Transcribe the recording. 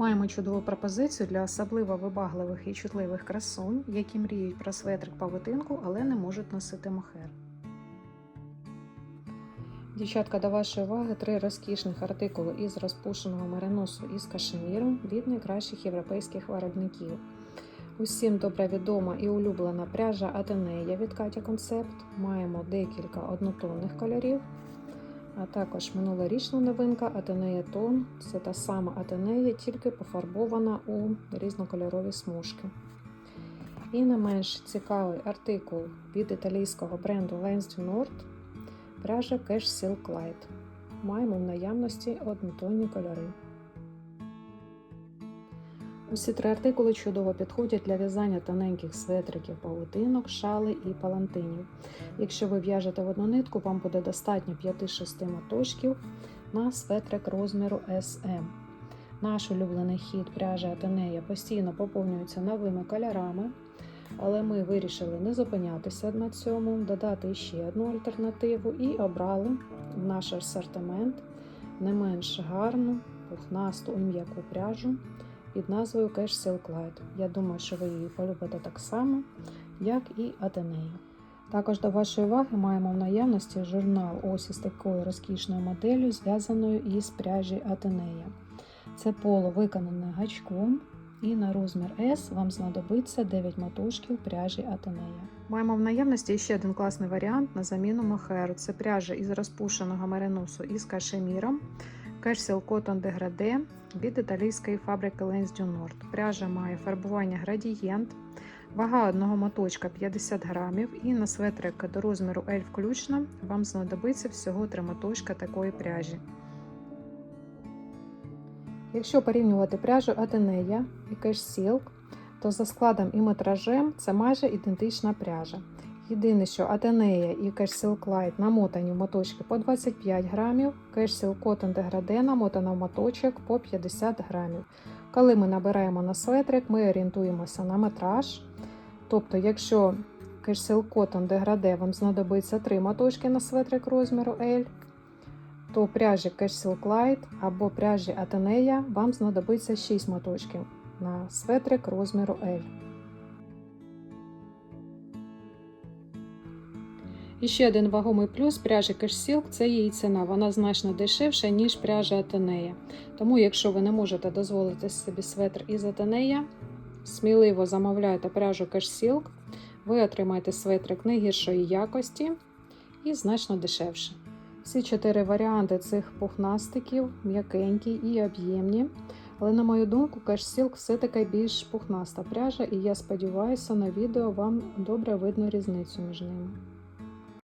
Маємо чудову пропозицію для особливо вибагливих і чутливих красунь, які мріють про светрик павутинку, але не можуть носити мохер. Дівчатка, до вашої уваги три розкішних артикули із розпушеного мериносу із кашеміру від найкращих європейських виробників. Усім добре відома і улюблена пряжа Атенея від Катя Концепт. Маємо декілька однотонних кольорів, а також минулорічна новинка Атенея Тон. Це та сама Атенея, тільки пофарбована у різнокольорові смужки. І не менш цікавий артикул від італійського бренду Lens du Nord пряжа Cash Silk Light. Маємо в наявності однотонні кольори. Усі три артикули чудово підходять для в'язання тоненьких светриків, павутинок, шали і палантинів. Якщо ви в'яжете в одну нитку, вам буде достатньо 5-6 моточків на светрик розміру SM. Наш улюблений хід пряжа Атенея постійно поповнюється новими кольорами, але ми вирішили не зупинятися на цьому, додати ще одну альтернативу і обрали в наш асортимент не менш гарну, пухнасту і м'яку пряжу під назвою Cash Silk Light. Я думаю, що ви її полюбите так само, як і Атенею. Також до вашої уваги маємо в наявності журнал ось із такою розкішною моделлю, зв'язаною із пряжі Атенея. Це поло виконане гачком, і на розмір S вам знадобиться 9 мотушків пряжі Атенея. Маємо в наявності ще один класний варіант на заміну мохеру. Це пряжа із розпушеного мериносу із кашеміром. Cashsel Cotton Degradé від італійської фабрики Lens du Nord. Пряжа має фарбування градієнт, вага одного моточка 50 грамів, і на светрик до розміру L включно вам знадобиться всього 3 моточка такої пряжі. Якщо порівнювати пряжу Атенея і Cash Silk, то за складом і метражем це майже ідентична пряжа. Єдине, що Атенея і Silk Light намотані в моточки по 25 грамів, Silk Cotton Degradé намотана в моточок по 50 грамів. Коли ми набираємо на светрик, ми орієнтуємося на метраж. Тобто, якщо Silk Cotton Degradé вам знадобиться 3 моточки на светрик розміру L, то пряжі Silk Light або пряжі Атенея вам знадобиться 6 моточків на светрик розміру L. І ще один вагомий плюс пряжі Silk – це її ціна. Вона значно дешевша, ніж пряжа Атенея. Тому, якщо ви не можете дозволити собі светр із Атенея, сміливо замовляйте пряжу Silk, ви отримаєте светрик не гіршої якості і значно дешевше. Всі чотири варіанти цих пухнастиків м'якенькі і об'ємні. Але, на мою думку, Silk все-таки більш пухнаста пряжа, і я сподіваюся, на відео вам добре видно різницю між ними.